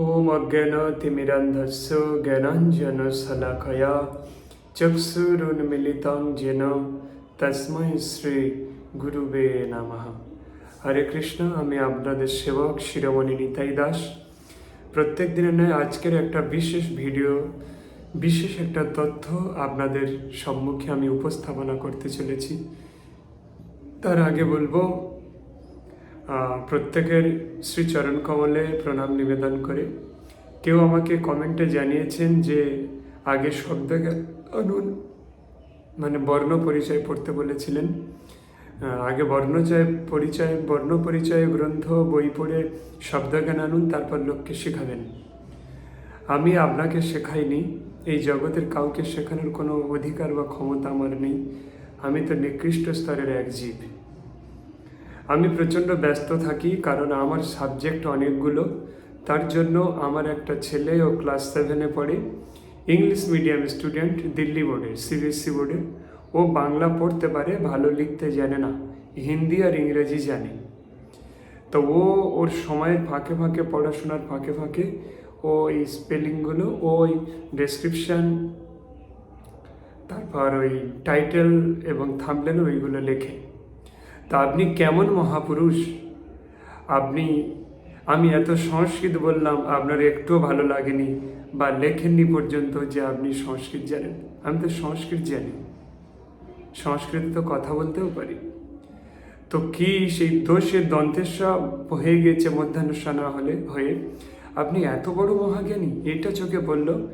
ॐ अज्ञानतिमिरन्धस्य ज्ञानाञ्जनशलाकया चक्षुरुन्मिलितं येन তসময় শ্রী গুরুবে নমঃ হরে কৃষ্ণ আমি আপনাদের সেবক শিরোমণি নিতাই দাস প্রত্যেক দিনের নয় আজকের একটা বিশেষ ভিডিও বিশেষ একটা তথ্য আপনাদের সম্মুখে আমি উপস্থাপনা করতে চলেছি তার আগে বলবো প্রত্যেকের শ্রীচরণ কমলে প্রণাম নিবেদন করে। কেউ আমাকে কমেন্টে জানিয়েছেন যে, আগে শব্দ অনুন মানে বর্ণ পরিচয় পড়তে বলেছিলেন। আগে বর্ণচয় পরিচয়, বর্ণ পরিচয় গ্রন্থ, বই পড়ে শব্দজ্ঞান আনুন, তারপর লোককে শেখাবেন। আমি আপনাকে শেখাইনি, এই জগতের কাউকে শেখানোর কোনো অধিকার বা ক্ষমতা আমার নেই। আমি তো নিকৃষ্ট স্তরের এক জীব। আমি প্রচণ্ড ব্যস্ত থাকি কারণ আমার সাবজেক্ট অনেকগুলো। তার জন্য আমার একটা ছেলে ও ক্লাস সেভেনে পড়ে। ইংলিশ মিডিয়াম স্টুডেন্ট দিল্লি বোর্ডের সিবিএসসি বোর্ডের ও বাংলা পড়তে পারে, ভালো লিখতে জানে না। হিন্দি আর ইংরেজি জানে। তো ও ওর সময়ের ফাঁকে ফাঁকে, পড়াশোনার ফাঁকে ফাঁকে ও স্পেলিংগুলো ওই ডেসক্রিপশান তারপর ওই টাইটেল এবং থামলেন ওইগুলো লেখে। তা আপনি কেমন মহাপুরুষ? আপনি, আমি এত সংস্কৃত বললাম, আপনার একটুও ভালো লাগেনি বা লেখেননি পর্যন্ত যে আপনি সংস্কৃত জানেন। আমি তো সংস্কৃত জানি। সংস্কৃত তো কথা বলতেও পারি। তো কি সেই দোষের দন্তেশ্ব হয়ে গেছে মধ্যাহ্নস্ব না হলে, হয়ে? আপনি এত বড় মহাজ্ঞানী, এটা চোখে বলল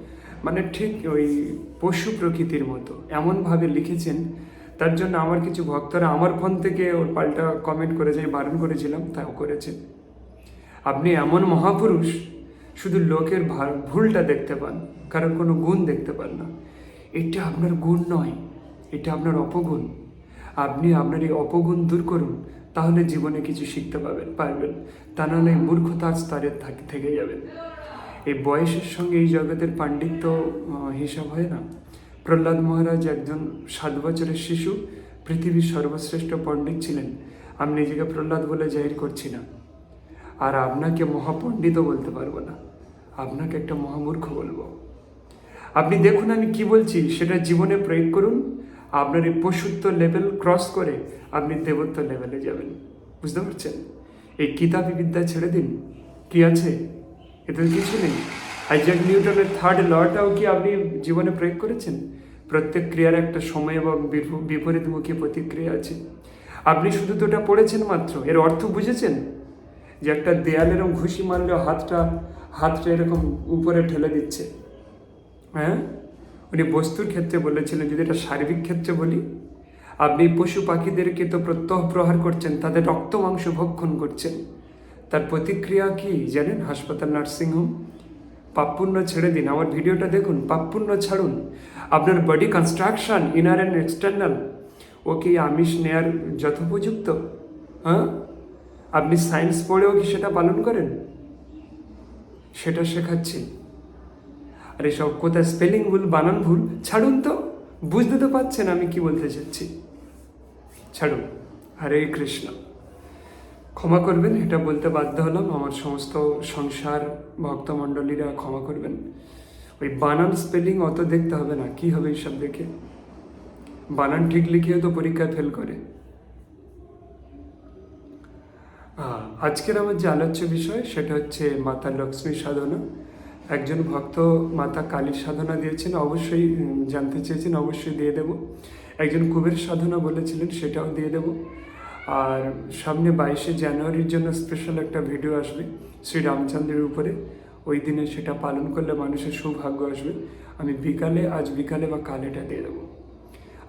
মানে ঠিক ওই পশু প্রকৃতির মতো, এমনভাবে লিখেছেন তার জন্য আমার কিছু ভক্তরা আমার ফোন থেকে ওর পাল্টা কমেন্ট করে যাই বারণ করেছিলাম, তাও করেছে। আপনি এমন মহাপুরুষ, শুধু লোকের ভুলটা দেখতে পান কারণ কোনো গুণ দেখতে পান না। এটা আপনার গুণ নয়, এটা আপনার অপগুণ। আপনি আপনার এই অপগুণ দূর করুন, তাহলে জীবনে কিছু শিখতে পাবেন, পারবেন। তা নাহলে এই মূর্খতার স্তরে থাক- যাবেন এই বয়সের সঙ্গে এই জগতের পাণ্ডিত্য হিসাব হয় না। প্রহ্লাদ মহারাজ একজন সাত বছরের শিশু, পৃথিবীর সর্বশ্রেষ্ঠ পণ্ডিত ছিলেন। আমি নিজেকে প্রহ্লাদ বলে জাহির করছি না। আর আপনাকে মহাপণ্ডিতও বলতে পারব না। আপনাকে একটা মহামূর্খ বলব। আপনি দেখুন আমি কি বলছি, সেটা জীবনে প্রয়োগ করুন। আপনার এই পশুত্ব লেভেল ক্রস করে আপনি দেবত্ব লেভেলে যাবেন। বুঝতে পারছেন? এই কিতাবি বিদ্যা ছেড়ে দিন। কি আছে? এতে কিছু নেই। আইজাক নিউটনের থার্ড লটাও কি আপনি জীবনে প্রয়োগ করেছেন? প্রত্যেক ক্রিয়ার একটা সময় এবং বিপ- বিপরীতমুখী প্রতিক্রিয়া আছে। আপনি শুধু তো ওটা পড়েছেন মাত্র, এর অর্থ বুঝেছেন? যে একটা দেয়াল এরকম ঘুষি মারলেও হাতটা হাতটা এরকম উপরে ঠেলে দিচ্ছে। হ্যাঁ? উনি বস্তুর ক্ষেত্রে বলেছিলেন, যদি এটা শারীরিক ক্ষেত্রে বলি, আপনি পশু পাখিদেরকে তো প্রত্যহ প্রহার করছেন তাদের রক্ত মাংস ভক্ষণ করছেন। তার প্রতিক্রিয়া কি জানেন? হাসপাতাল নার্সিংহোম পাপপুণ্য ছেড়ে দিন। আমার ভিডিওটা দেখুন, পাপপুণ্য ছাড়ুন। আপনার body construction inner and external ও কি আমিষ নেয়ার যথোপযুক্ত হ্যাঁ? আপনি সায়েন্স পড়েও কি সেটা পালন করেন? সেটা শেখাচ্ছি। আর এসব কোথায় স্পেলিং ভুল, বানান ভুল, ছাড়ুন তো। বুঝতে তো পারছেন আমি কি বলতে চাচ্ছি। ছাড়ুন। হরে কৃষ্ণ। ক্ষমা করবেন, এটা বলতে বাধ্য হলাম। আমার সমস্ত সংসার ভক্তমণ্ডলীরা ক্ষমা করবেন। ওই বানান স্পেলিং অত দেখতে হবে না, কি হবে এইসব দেখে? বানান ঠিক লিখিয়ে তো পরীক্ষায় ফেল করে। আজকের আমার যে আলোচ্য বিষয়, সেটা হচ্ছে মাতা লক্ষ্মী সাধনা। একজন ভক্ত মাতা কালীর সাধনা দিয়েছেন, অবশ্যই জানতে চেয়েছেন, অবশ্যই দিয়ে দেব। একজন কুবের সাধনা বলেছিলেন, সেটাও দিয়ে দেব। আর সামনে বাইশে জানুয়ারির জন্য স্পেশাল একটা ভিডিও আসবে শ্রী রামচন্দ্রের উপরে। ওই দিনে সেটা পালন করলে মানুষের সৌভাগ্য আসবে। আমি বিকালে, আজ বিকালে বা কালেটা দিয়ে দেবো।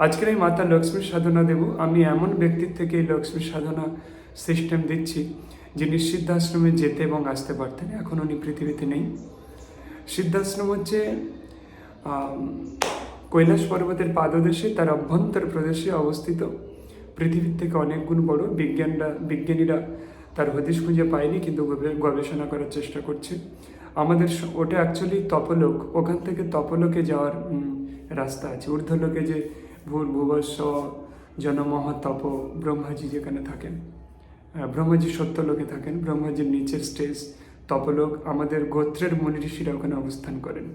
আজকের এই মাতা লক্ষ্মীর সাধনা দেব। আমি এমন ব্যক্তির থেকে এই লক্ষ্মীর সাধনা সিস্টেম দিচ্ছি, যিনি সিদ্ধাশ্রমে যেতে এবং আসতে পারতেন, এখন উনি পৃথিবীতে নেই। সিদ্ধাশ্রম হচ্ছে কৈলাস পর্বতের পাদদেশে, তার অভ্যন্তর প্রদেশে অবস্থিত। পৃথিবীর থেকে অনেক গুণ বড় বিজ্ঞানরা বিজ্ঞানীরা তার হদিশ খুঁজে পায়নি, কিন্তু গবেষণা করার চেষ্টা করছে। আমাদের ওটা অ্যাকচুয়ালি তপলোক, ওখান থেকে তপলোকে যাওয়ার রাস্তা আছে। ঊর্ধ্বলোকে যে ভূর ভুবস্ব জনমহ তপ ব্রহ্মাজি যেখানে থাকেন ব্রহ্মাজি সত্যলোকে থাকেন, ব্রহ্মাজির নিচের স্টেজ, তপলোক, আমাদের গোত্রের মুনি ঋষিরা ওখানে অবস্থান করেন।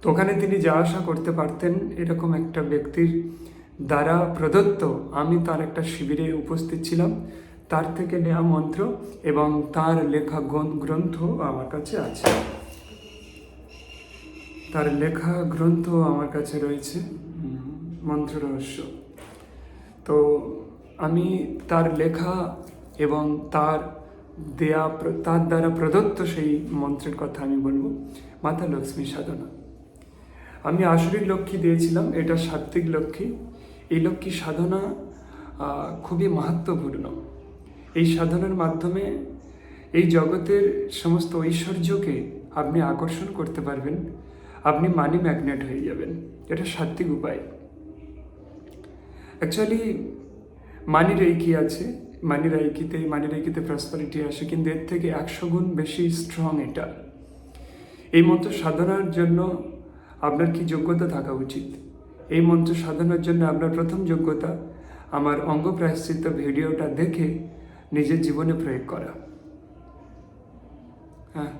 তো ওখানে তিনি যা আশা করতে পারতেন, এরকম একটা ব্যক্তির দ্বারা প্রদত্ত আমি তার একটা শিবিরে উপস্থিত ছিলাম। তার থেকে নেওয়া মন্ত্র এবং তার লেখা গ্রন- গ্রন্থ আমার কাছে আছে। তার লেখা গ্রন্থ আমার কাছে রয়েছে। মন্ত্র রহস্য। তো আমি তার লেখা এবং তার দেয়া তার দ্বারা প্রদত্ত সেই মন্ত্রের কথা আমি বলব। মাতা লক্ষ্মী সাধনা। আমি আসরিক লক্ষ্মী দিয়েছিলাম, এটা সাত্বিক লক্ষ্মী। এই লক্ষ্মী সাধনা? খুবই মাহাত্মপূর্ণ এই সাধনার মাধ্যমে এই জগতের সমস্ত ঐশ্বর্যকে আপনি আকর্ষণ করতে পারবেন। আপনি মানি ম্যাগনেট হয়ে যাবেন। এটা সাত্বিক উপায়। অ্যাকচুয়ালি মানি রেইকি আছে। মানি রাইকিতে মানি রাইকিতে প্রসপারিটি আসে, কিন্তু এর থেকে একশো গুণ বেশি স্ট্রং এটা। এই মতো সাধনার জন্য আপনার কি যোগ্যতা থাকা উচিত? এই মন্ত্র সাধনার জন্য আপনার প্রথম যোগ্যতা আমার অঙ্গ প্রায়শ্চিত্ত ভিডিওটা দেখে নিজের জীবনে প্রয়োগ করা। হ্যাঁ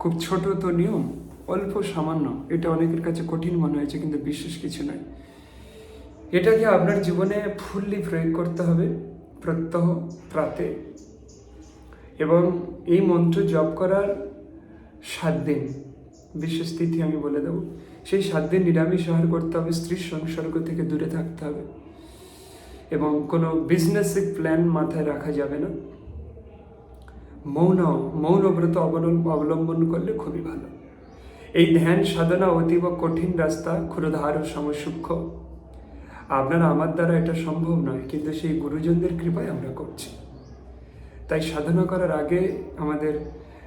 খুব ছোট তো নিয়ম, অল্প সামান্য, এটা অনেকের কাছে কঠিন মনে হয়েছে, কিন্তু বিশেষ কিছু নয়। এটাকে আপনার জীবনে ফুললি প্রয়োগ করতে হবে প্রত্যহ প্রাতে। এবং এই মন্ত্র জপ করার সাত দিন, বিশেষ তিথি আমি বলে দেবো। সেই সাত দিন নিরামিষ আহার করতে হবে, স্ত্রীর সংসর্গ থেকে দূরে থাকতে হবে। এবং কোনো বিজনেসিক প্ল্যান মাথায় রাখা যাবে না। মৌন মৌন ব্রত অবলম্বন অবলম্বন করলে খুবই ভালো। এই ধ্যান সাধনা অতীব কঠিন রাস্তা ক্ষুরধার ও সমসূক্ষ্ম। আপনার আমার দ্বারা এটা সম্ভব নয়, কিন্তু সেই গুরুজনদের কৃপায় আমরা করছি। তাই সাধনা করার আগে আমাদের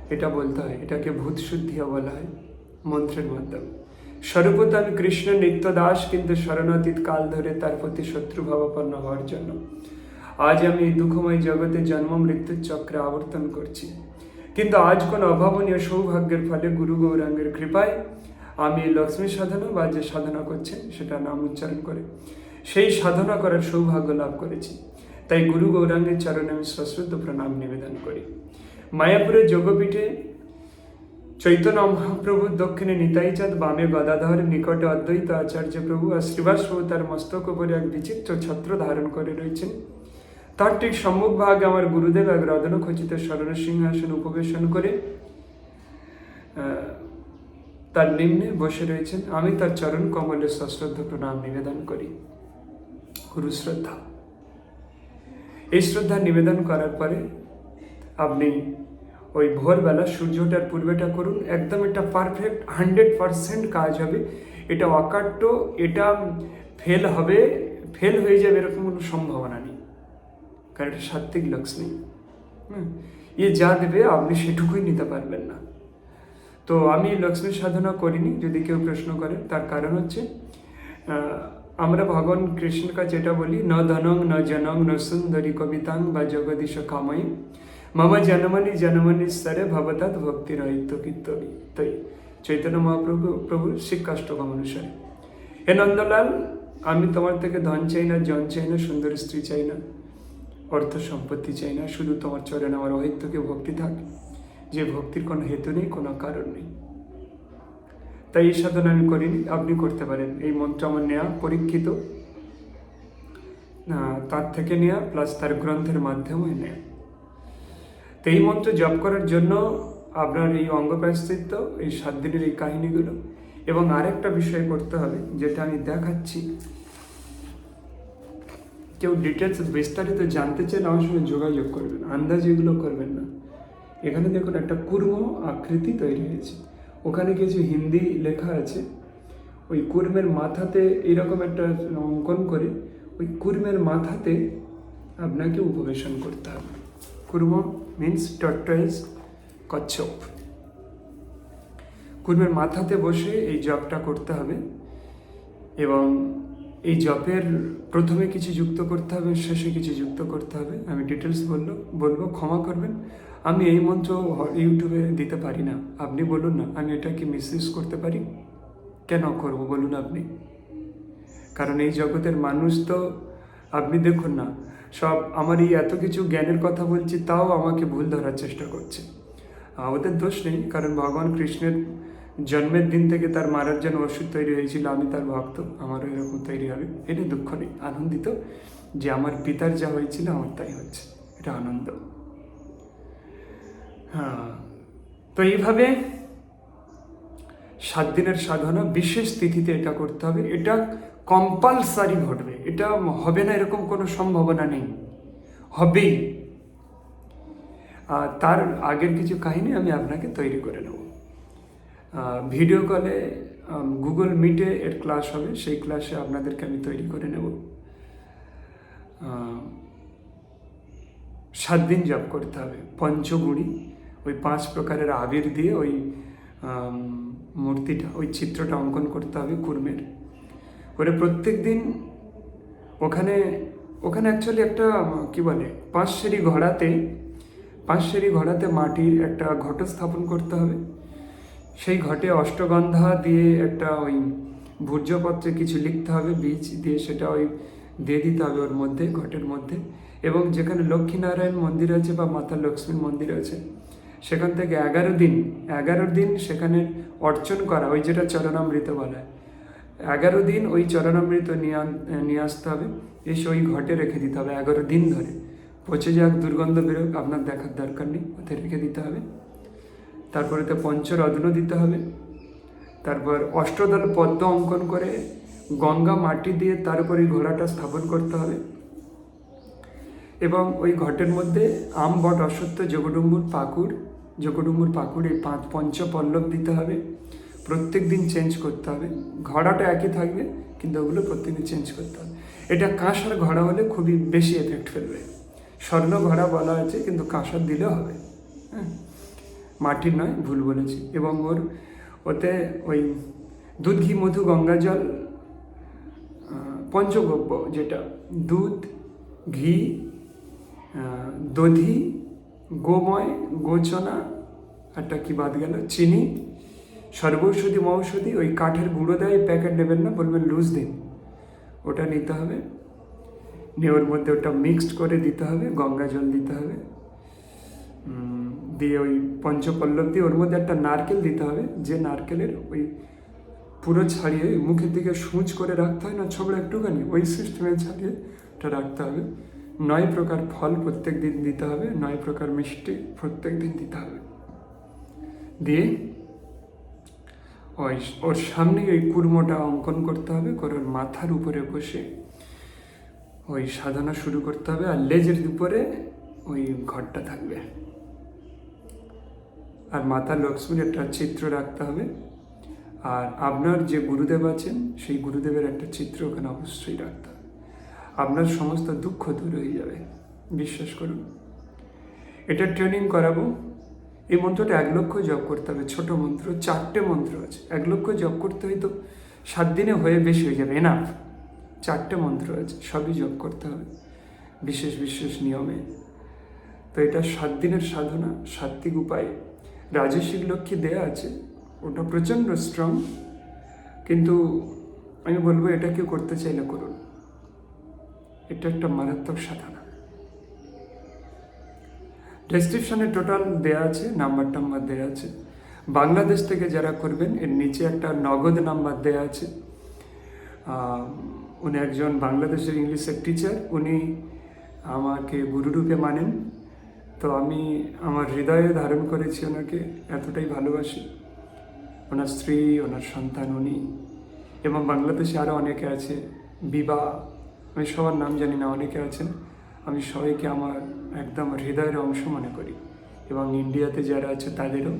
এটা বলতে হয়, এটাকে ভূত শুদ্ধিও বলা হয়, মন্ত্রের মাধ্যমে। সর্বতান কৃষ্ণ নিত্য দাস, কিন্তু শরণাতীত কাল ধরে তার প্রতি শত্রু ভাবাপন্ন হওয়ার জন্য। আজ আমি এই দুঃখময় জগতে জন্ম, মৃত্যুর চক্রে আবর্তন করছি। কিন্তু আজ কোন অভাবনীয় সৌভাগ্যের ফলে গুরু গৌরাঙ্গের কৃপায় আমি লক্ষ্মী সাধনা বা যে সাধনা করছেন সেটা নাম উচ্চারণ করে সেই সাধনা করার সৌভাগ্য লাভ করেছি। তাই গুরু গৌরাঙ্গের চরণে আমি সশ্রদ্ধ প্রণাম নিবেদন করি। মায়াপুরের যোগপীঠে চৈতন্য মহাপ্রভু দক্ষিণে নিতাইচাঁদ বামে গদাধর, নিকটে অদ্বৈত আচার্য প্রভু আর শ্রীবাস প্রভু তার মস্তক উপরে এক বিচিত্র ছত্র ধারণ করে রয়েছেন। তার ঠিক সম্মুখ ভাগে আমার গুরুদেব এক রদন খচিত স্মরণ সিংহাসন উপবেশন করে তার নিম্নে বসে রয়েছেন। আমি তার চরণ কমলে সশ্রদ্ধ প্রণাম নিবেদন করি। গুরু শ্রদ্ধা। এই শ্রদ্ধা নিবেদন করার পরে আপনি ওই ভোরবেলা সূর্য ওঠার পূর্বেটা করুন, একদম এটা পারফেক্ট হান্ড্রেড পারসেন্ট কাজ হবে। এটা অকাট্য, এটা ফেল হবে ফেল হয়ে যাবে এরকম কোনো সম্ভাবনা নেই। কারণ এটা সাত্বিক লক্ষ্মী হুম ইয়ে যা দেবে আপনি সেটুকুই নিতে পারবেন না। তো আমি লক্ষ্মী সাধনা করিনি, যদি কেউ প্রশ্ন করে, তার কারণ হচ্ছে আমরা ভগবান কৃষ্ণের কাছে এটা বলি, ন ধনং, ন জনং, ন সুন্দরী কবিতাং বা জগদীশ কাময়ী। মম জনমনি জনমনি স্তরে ভবতাৎ ভক্তির ঐত্য কীর্তনী তাই চৈতন্য মহাপ্রভু প্রভু শিক্ষাষ্টকম অনুসারে হে নন্দলাল আমি তোমার থেকে ধন চাই না জন চাই না সুন্দর স্ত্রী চাই না অর্থ সম্পত্তি চাই না শুধু তোমার চরণে আমার অহিত্যকে ভক্তি থাক যে ভক্তির কোনো হেতু নেই কোনো কারণ নেই তাই এই সাধনা আমি করিনি আপনি করতে পারেন এই মন্ত্র আমার নেওয়া পরীক্ষিত তার থেকে নেওয়া প্লাস তার গ্রন্থের মাধ্যমে নেওয়া এই মন্ত্র জপ করার জন্য আপনার এই অঙ্গ প্রায়শ্চিত্ত, এই সাত দিনের এই কাহিনীগুলো। এবং আরেকটা বিষয় করতে হবে, যেটা আমি দেখাচ্ছি। কেউ ডিটেলস বিস্তারিত জানতে চান আমার সঙ্গে যোগাযোগ করবেন, আন্দাজ এগুলো করবেন না। এখানে দেখুন, একটা কুর্ম আকৃতি তৈরি হয়েছে। ওখানে কিছু হিন্দি লেখা আছে। ওই কুর্মের মাথাতে এরকম একটা অঙ্কন করে, ওই কুর্মের মাথাতে আপনাকে উপবেশন করতে হবে। কুর্ম মিন্স টর্টয়েস কচ্ছপ কুর্মের মাথাতে বসে এই জপটা করতে হবে এবং এই জপের প্রথমে কিছু যুক্ত করতে হবে, শেষে কিছু যুক্ত করতে হবে। আমি ডিটেলস বলল, বলব, ক্ষমা করবেন। আমি এই মন্ত্র ইউটিউবে দিতে পারি না। আপনি বলুন না, আমি এটা কি মিসইউজ করতে পারি? কেন করব বলুন আপনি? কারণ এই জগতের মানুষ তো, আপনি দেখুন না সব আমার এই এত কিছু জ্ঞানের কথা বলছি, তাও আমাকে ভুল ধরার চেষ্টা করছে। ওদের দোষ নেই, কারণ ভগবান কৃষ্ণের জন্মের দিন থেকে তার মারার জন্য ওষুধ তৈরি হয়েছিল, আমি তার ভক্ত, আমারও এরকম তৈরি হবে। এটা দুঃখ নেই, আনন্দিত যে আমার পিতার যা হয়েছিল, আমার তাই হচ্ছে। এটা আনন্দ। হ্যাঁ তো এইভাবে সাত দিনের সাধনা, বিশেষ তিথিতে এটা করতে হবে। এটা কম্পালসারি ঘটবে। এটা হবে না, এরকম কোনো সম্ভাবনা নেই। হবেই। তার আগের কিছু কাহিনী আমি আপনাকে তৈরি করে নেব। ভিডিও কলে গুগল মিটে এর ক্লাস হবে, সেই ক্লাসে আপনাদেরকে আমি তৈরি করে নেব। সাত দিন জপ করতে হবে। পঞ্চগুড়ি ওই পাঁচ প্রকারের আবির দিয়ে ওই মূর্তিটা, ওই চিত্রটা অঙ্কন করতে হবে কুর্মের। করে প্রত্যেক দিন ওখানে ওখানে অ্যাকচুয়ালি একটা, কি বলে পাঁচ সেরি ঘোড়াতে পাঁচ সেরি ঘোড়াতে মাটির একটা ঘট স্থাপন করতে হবে। সেই ঘটে অষ্টগন্ধা দিয়ে একটা ওই ভূর্জপত্রে কিছু লিখতে হবে, বীজ দিয়ে সেটা ওই দিয়ে দিতে হবে ওর মধ্যে, ঘটের মধ্যে। এবং যেখানে লক্ষ্মীনারায়ণ মন্দির আছে বা মাতা লক্ষ্মীর মন্দির আছে, সেখান থেকে এগারো দিন এগারো দিন সেখানে অর্চন করা, ওই যেটা চরণামৃত বলা। হয় এগারো দিন ওই চরণামৃত নিয়ে আসতে হবে। এসে ওই ঘটে রেখে দিতে হবে এগারো দিন ধরে। পচে যাক, দুর্গন্ধ বেরোক, আপনার দেখার দরকার নেই ওতে রেখে দিতে হবে। তারপরে তো পঞ্চরত্ন দিতে হবে। তারপর অষ্টদল পদ্ম অঙ্কন করে গঙ্গা মাটি দিয়ে তার উপরে ঘোড়াটা স্থাপন করতে হবে। এবং ওই ঘটের মধ্যে আম বট অসত্য যোগডুম্বুর পাকুড় যোগডুম্বুর পাকুড় এই পাঁচ পঞ্চ পল্লব দিতে হবে। প্রত্যেক দিন চেঞ্জ করতে হবে। ঘোড়াটা একই থাকবে, কিন্তু ওগুলো প্রত্যেকদিন চেঞ্জ করতে হবে। এটা কাঁসার ঘোড়া হলে খুবই বেশি এফেক্ট ফেলবে। স্বর্ণ ঘোড়া বলা আছে কিন্তু কাঁসার দিলেও হবে। হ্যাঁ মাটির নয়, ভুল বলেছি। এবং ওর, ওতে ওই দুধ, ঘি, মধু, গঙ্গা জল পঞ্চগব্য যেটা, দুধ, ঘি দধি, গোময়, গোচনা, একটা কি বাদ গেল, চিনি সর্বৌষধি মৌষধি ওই কাঠের গুঁড়ো দেয় প্যাকেট নেবেন না, বলবেন লুজ দিন। ওটা নিতে হবে। নিয়ে ওর মধ্যে ওটা মিক্সড করে দিতে হবে, গঙ্গা জল দিতে হবে। দিয়ে ওই পঞ্চপল্লব দিয়ে ওর মধ্যে একটা নারকেল দিতে হবে, যে নারকেলের ওই পুরো ছাড়িয়ে মুখের দিকে সূচ করে রাখতে হয় না, ছোবড়া একটুখানি, ওই সিস্টেমে ছাড়িয়ে ওটা রাখতে হবে। নয় প্রকার ফল প্রত্যেক দিন দিতে হবে, নয় প্রকার মিষ্টি প্রত্যেক দিন দিতে হবে। দিয়ে ওই ওর সামনে ওই কুর্মটা অঙ্কন করতে হবে করে ওর মাথার উপরে বসে ওই সাধনা শুরু করতে হবে আর লেজের উপরে ওই ঘরটা থাকবে। আর মাতা লক্ষ্মীর একটা চিত্র রাখতে হবে। আর আপনার যে গুরুদেব আছেন, সেই গুরুদেবের একটা চিত্র ওখানে অবশ্যই রাখতে হবে। আপনার সমস্ত দুঃখ দূর হয়ে যাবে, বিশ্বাস করুন। এটা ট্রেনিং করাবো। এই মন্ত্রটা এক লক্ষ জপ করতে হবে, ছোট মন্ত্র, চারটে মন্ত্র আছে। এক লক্ষ জপ করতে হয়তো সাত দিনে হয়ে বেশি হয়ে যাবে এনাফ চারটে মন্ত্র আছে, সবই জপ করতে হবে, বিশেষ বিশেষ নিয়মে। তো এটা সাত দিনের সাধনা, সাত্বিক উপায়। রাজস্বিক লক্ষ্মী দেয়া আছে, ওটা প্রচণ্ড স্ট্রং কিন্তু আমি বলব, এটা কেউ করতে চাইলে করুন। এটা একটা মারাত্মক সাধনা। ডেসক্রিপশনে টোটাল দেয়া আছে নাম্বার টাম্বার দেয়া আছে। বাংলাদেশ থেকে যারা করবেন, এর নিচে একটা নগদ নাম্বার দেয়া আছে। উনি একজন বাংলাদেশের ইংলিশের টিচার উনি আমাকে গুরুরূপে মানেন। তো আমি আমার হৃদয়ে ধারণ করেছি ওনাকে, এতটাই ভালোবাসি। ওনার স্ত্রী, ওনার সন্তান, উনি। এবং বাংলাদেশে আরও অনেকে আছে, বিবাহ, আমি সবার নাম জানি না, অনেকে আছেন। আমি সবাইকে আমার একদম হৃদয়ের অংশ মনে করি এবং ইন্ডিয়াতে যারা আছে তাদেরও।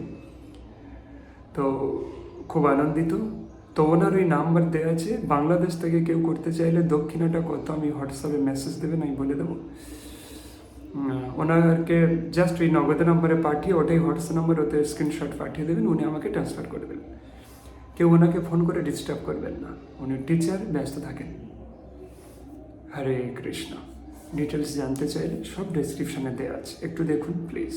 তো খুব আনন্দিত। তো ওনার ওই নাম্বার দেওয়া আছে, বাংলাদেশ থেকে কেউ করতে চাইলে দক্ষিণাটা কত আমি হোয়াটসঅ্যাপে মেসেজ দেবেন, আমি বলে দেবো। ওনাকে জাস্ট ওই নগদ নাম্বারে পাঠিয়ে, ওটাই হোয়াটসঅ্যাপ নাম্বার, ওতে স্ক্রিনশট পাঠিয়ে দেবেন, উনি আমাকে ট্রান্সফার করে দেবেন। কেউ ওনাকে ফোন করে ডিস্টার্ব করবেন না। উনি টিচার ব্যস্ত থাকেন। হরে কৃষ্ণ। ডিটেলস জানতে চাইলে সব ডেসক্রিপশানে দেওয়া আছে। একটু দেখুন প্লিজ